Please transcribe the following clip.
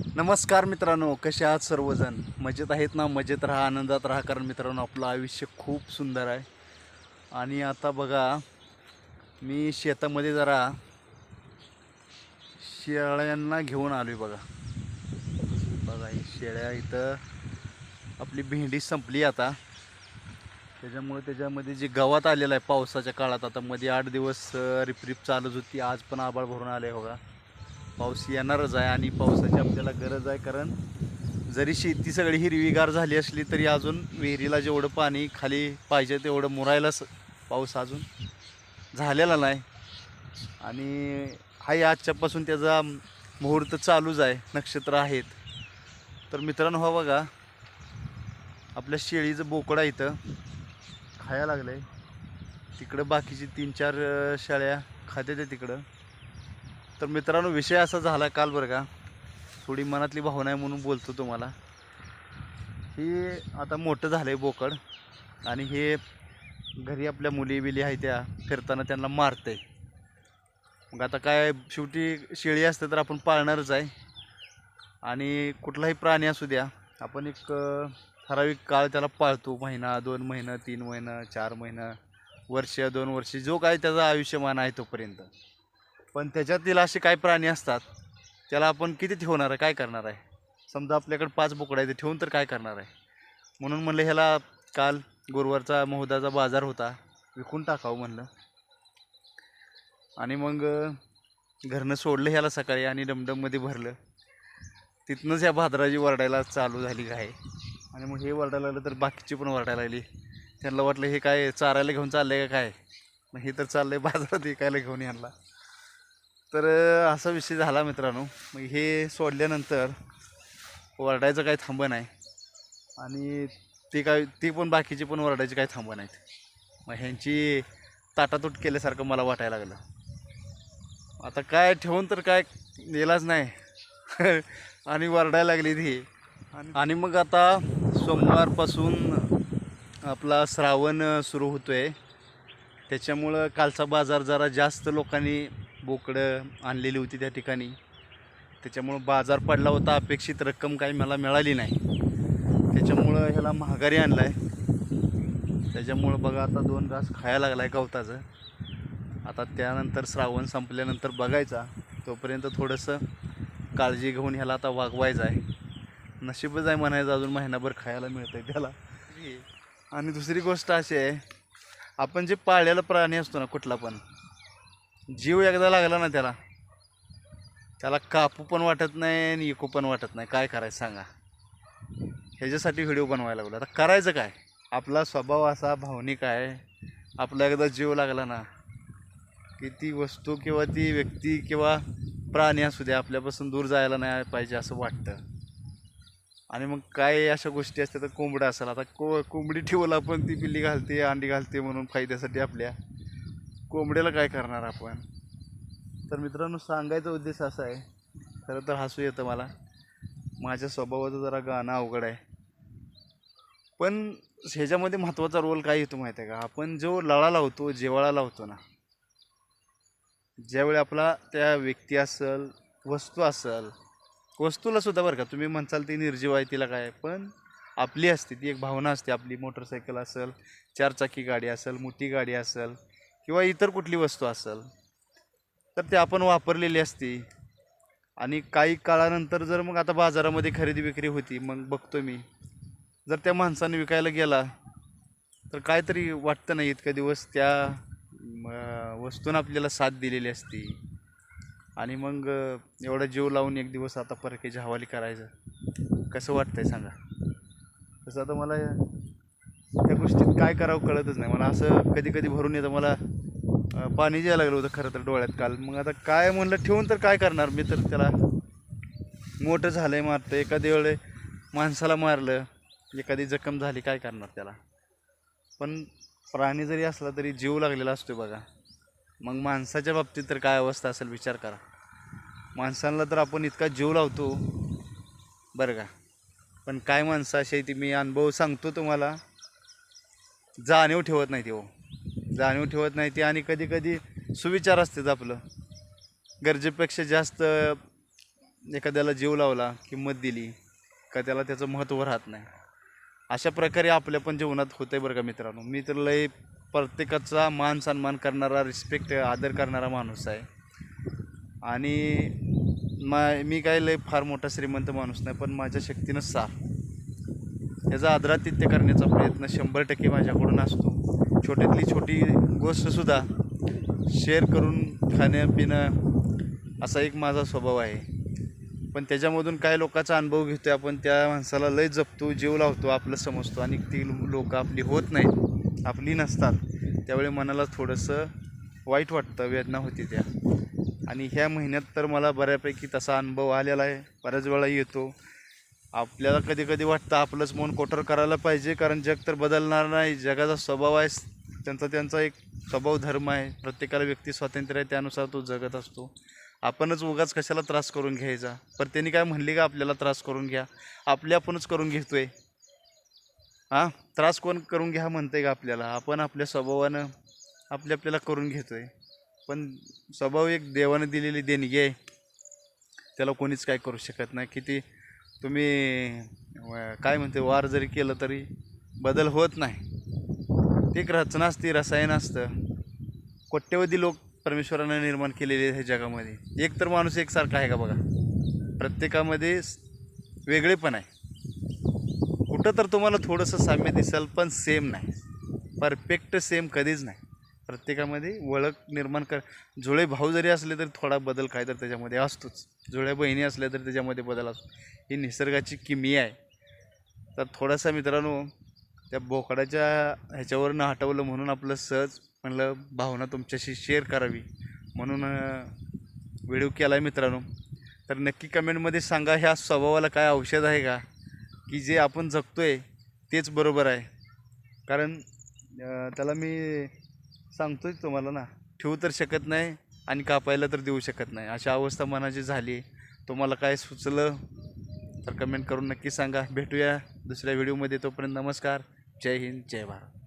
नमस्कार मित्रांनो कसे आहात सर्वजण? मजेत आहेत ना? मजेत राहा आनंदात राहा कारण मित्रांनो आपलं आयुष्य खूप सुंदर आहे. आणि आता बघा मी शेतामध्ये जरा शेळ्यांना घेऊन आलो आहे बघा. बघा ही शेळ्या इथं आपली भेंडी संपली आता. त्याच्यामुळे त्याच्यामध्ये जे गवात आलेलं आहे पावसाच्या काळात आता मध्ये आठ दिवस रिपरिप चालूच होती. आज पण आबाळ भरून आले बघा. पाऊस येणारच आहे आणि पावसाची आपल्याला गरज आहे. कारण जरी शेती सगळी हिरवीगार झाली असली तरी अजून विहिरीला जेवढं पाणी खाली पाहिजे तेवढं मुरायलाच पाऊस अजून झालेला नाही. आणि हाही आजच्यापासून त्याचा मुहूर्त चालूच आहे. नक्षत्र आहेत. तर मित्रांनो हा बघा. आपल्या शेळीचं बोकडा इथं. खायला लागलं आहे तिकडं बाकीची तीन चार शाळ्या शेळ्या खाते तिकडं. तर मित्रांनो विषय असा झाला काल बरं का. थोडी मनातली भावना आहे म्हणून बोलतो तुम्हाला. ही आता मोठं झालं आहे बोकड. आणि हे घरी आपल्या मुली बिली आहे त्या फिरताना त्यांना मारते मग आता काय शेवटी शेळी असते तर आपण पाळणारच आहे. आणि कुठलाही प्राणी असू द्या आपण एक ठराविक काळ त्याला पाळतो. महिना दोन महिना तीन महिना चार महिना वर्ष दोन वर्ष जो काय त्याचा आयुष्यमान आहे तोपर्यंत. पण त्याच्यातील असे काही प्राणी असतात त्याला आपण किती ठेवणार आहे काय करणार आहे? समजा आपल्याकडे पाच बोकडं आहे ते ठेवून तर काय करणार आहे? म्हणून म्हणलं ह्याला काल गुरुवारचा महुदाचा बाजार होता विकून टाकावं म्हणलं. आणि मग घरनं सोडलं ह्याला सकाळी आणि डमडममध्ये भरलं. तिथनंच ह्या भाद्राजी वरडायला चालू झाली गाय आणि मग हे वरडायला लागलं तर बाकीची पण वरडायला लागली. त्यांना वाटलं हे काय चारायला घेऊन चाललं आहे का काय? मग हे तर चाललं आहे बाजारात विकायला घेऊन यांना? तर असा विषय झाला मित्रांनो. मग हे सोडल्यानंतर वरडायचं काही थांब नाही. आणि ते काय ती पण बाकीची पण वरडायची काही थांब नाहीत. मग ह्यांची ताटातूट केल्यासारखं मला वाटायला लागलं. आता काय ठेवून तर काय नेलाच नाही. आणि वरडायला लागली ती. आणि आणि मग आता सोमवारपासून आपला श्रावण सुरू होतो आहे त्याच्यामुळं कालचा बाजार जरा जास्त लोकांनी बोकडं आणलेली होती त्या ठिकाणी. त्याच्यामुळं बाजार पडला होता. अपेक्षित रक्कम काही मला मिळाली नाही. त्याच्यामुळं ह्याला महागारी आणला आहे त्याच्यामुळं बघा आता दोन घास खायला लागला आहे गवताचं. आता त्यानंतर श्रावण संपल्यानंतर बघायचा. तोपर्यंत थोडंसं काळजी घेऊन ह्याला आता वागवायचं आहे. नशीबच आहे म्हणायचं अजून महिनाभर खायला मिळतं आहे त्याला. आणि दुसरी गोष्ट अशी आहे आपण जे पाळलेला प्राणी असतो ना कुठला पण जीव एकदा लागला ना त्याला त्याला कापू पण वाटत नाही आणि इकू पण वाटत नाही. काय करायचं सांगा? ह्याच्यासाठी व्हिडिओ बनवायला लागलो. आता करायचं काय? आपला स्वभाव असा भावनिक आहे. आपला एकदा जीव लागला ना की ती वस्तू किंवा ती व्यक्ती किंवा प्राणी असू द्या आपल्यापासून दूर जायला नाही पाहिजे असं वाटतं. आणि मग काय अशा गोष्टी असतात तर कोंबडं असेल. आता को कोंबडी ठेवला पण ती पिल्ली घालते अंडी घालते म्हणून फायद्यासाठी आपल्या. कोंबड्याला काय करणार आपण? तर मित्रांनो सांगायचा उद्देश असा आहे खरं तर हसू येतं मला. माझ्या स्वभावाचं जरा गाणं अवघड आहे. पण ह्याच्यामध्ये महत्त्वाचा रोल काय येतो माहिती आहे का? आपण जो लळा लावतो जेवाळा लावतो ना ज्यावेळी आपला त्या व्यक्ती असेल वस्तू असेल वस्तूला सुद्धा बरं का तुम्ही म्हणसाल ती निर्जीव आहे तिला काय? पण आपली असते ती एक भावना असते आपली. मोटरसायकल असेल चारचाकी गाडी असेल मोठी गाडी असेल किंवा इतर कुठली वस्तू असेल तर ते आपण वापरलेली असते. आणि काही काळानंतर जर मग आता बाजारामध्ये खरेदी विक्री होती मग बघतो मी. जर त्या माणसाने विकायला गेला तर काहीतरी वाटतं नाही इतका दिवस त्या वस्तूनं आपल्याला साथ दिलेली असती. आणि मग एवढा जीव लावून एक दिवस आता परकेच्या हवाली करायचं. कसं वाटतं आहे सांगा? तसं आता मला त्या गोष्टीत काय करावं कळतच नाही. मला असं कधी कधी भरून येतं. मला पाणी द्यायला लागलं होतं खरं तर डोळ्यात काल. मग आता काय म्हणलं ठेवून तर काय करणार मी तर त्याला? मोठं झालं आहे मारतं एखाद्या वेळे माणसाला मारलं एखादी जखम झाली काय करणार त्याला? पण प्राणी जरी असला तरी जीव लागलेला असतो बघा. मग माणसाच्या बाबतीत तर काय अवस्था असेल विचार करा. माणसांना तर आपण इतका जीव लावतो बरं का? पण काय माणसं अशी आहे ती मी अनुभव सांगतो तुम्हाला. जाणीव ठेवत नाही ती हो. जाणीव ठेवत नाही ती आणि कधी कधी सुविचार असतात आपलं. गरजेपेक्षा जास्त एखाद्याला जीव लावला किंमत दिली का त्याला त्याचं महत्त्व राहत नाही. अशा प्रकारे आपल्या पण जीवनात होतं आहे बरं का मित्रांनो. मी तर लय प्रत्येकाचा मान सन्मान करणारा रिस्पेक्ट आदर करणारा माणूस आहे. आणि मा मी काय लय फार मोठा श्रीमंत माणूस नाही पण माझ्या शक्तीनं सार. त्याचा आदरातिथ्य करण्याचा प्रयत्न शंभर टक्के माझ्याकडून असतो. छोट्यातली छोटी गोष्टसुद्धा शेअर करून खाणंपिणं असा एक माझा स्वभाव आहे. पण त्याच्यामधून काही लोकांचा अनुभव घेतो आपण त्या माणसाला लय जपतो जीव लावतो आपलं समजतो आणि ती लोकं आपली होत नाहीत आपली नसतात. त्यावेळी मनाला थोडंसं वाईट वाटतं वेदना होती त्या. आणि ह्या महिन्यात तर मला बऱ्यापैकी तसा अनुभव आलेला आहे. बऱ्याच वेळा येतो. आपल्याला कधी कधी वाटतं आपलंच मन कोटर करायला पाहिजे कारण जग तर बदलणार नाही. जगाचा स्वभाव आहे त्यांचा त्यांचा एक स्वभाव धर्म आहे. प्रत्येकाला व्यक्ती स्वातंत्र्य आहे त्यानुसार तो जगत असतो. आपणच उगाच कशाला त्रास करून घ्यायचा? पर त्यांनी काय म्हणले का आपल्याला त्रास करून घ्या? आपले आपणच करून घेतो आहे हां त्रास कोण करून घ्या म्हणतंय का आपल्याला? आपण आपल्या स्वभावानं आपल्या आपल्याला करून घेतो आहे पण स्वभाव एक देवानं दिलेली देणगी आहे. त्याला कोणीच काय करू शकत नाही. किती तुम्ही काय म्हणते वार जरी केलं तरी बदल होत नाही. एक रचना असते रसायन असतं. कोट्यवधी लोक परमेश्वरानं निर्माण केलेले आहे जगामध्ये. एक तर माणूस एकसारखा आहे का बघा? प्रत्येकामध्ये वेगळे पण आहे. कुठं तर तुम्हाला थोडंसं साम्य दिसेल पण सेम नाही. परफेक्ट सेम कधीच नाही. प्रत्येकामध्ये ओळख निर्माण कर जुळे भाऊ जरी असले तरी थोडा बदल काय तर त्याच्यामध्ये असतोच. जुळ्या बहिणी असल्या तरी त्याच्यामध्ये बदल असतो. ही निसर्गाची किमी आहे. तर थोडासा मित्रांनो त्या बोकडाच्या ह्याच्यावरनं हटवलं म्हणून आपलं सहज म्हणलं भावना तुमच्याशी शेअर करावी. म्हणून व्हिडिओ केला आहे मित्रांनो. तर नक्की कमेंटमध्ये सांगा ह्या स्वभावाला काय औषध आहे का? की जे आपण जगतो आहे तेच बरोबर आहे. कारण त्याला मी सांगतोच तुम्हाला ना ठेवू तर शकत नाही आणि कापायला तर देऊ शकत नाही. अशा अवस्था मनाची झाली. तुम्हाला काय सुचलं तर कमेंट करून नक्की सांगा. भेटूया दुसऱ्या व्हिडिओमध्ये तोपर्यंत नमस्कार. जय हिंद जय भारत.